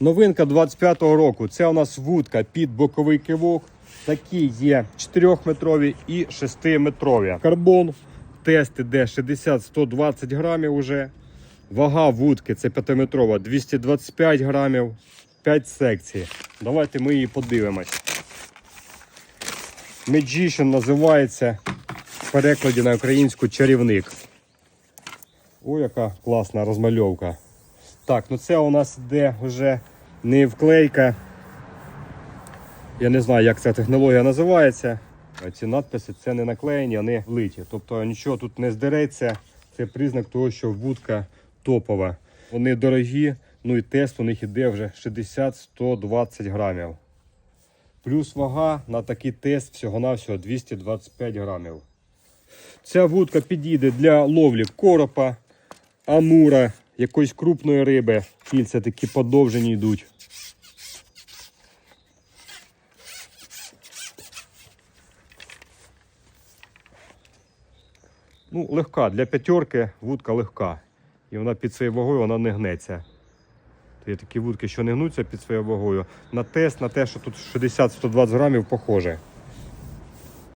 Новинка 25-го року. Це у нас вудка під боковий кивок. Такі є 4-метрові і 6-метрові. Карбон. Тест іде 60-120 грамів уже. Вага вудки це 5-метрова 225 грамів. 5 секцій. Давайте ми її подивимось. Magician називається в перекладі на українську чарівник. Ой, яка класна розмальовка. Так, ну це у нас йде вже не вклейка. Я не знаю, як ця технологія називається. Ці надписи це не наклеєні, вони влиті. Тобто нічого тут не здереться. Це признак того, що вудка топова. Вони дорогі, ну і тест у них іде вже 60-120 грамів. Плюс вага на такий тест всього-навсього 225 грамів. Ця вудка підійде для ловлі коропа, амура, якоїсь крупної риби. Кільця такі подовжені йдуть. Ну, легка. Для п'ятерки вудка легка. І вона під своєю вагою вона не гнеться. То Є такі вудки, що не гнуться під своєю вагою. На тест, на те, що тут 60-120 грамів, похоже.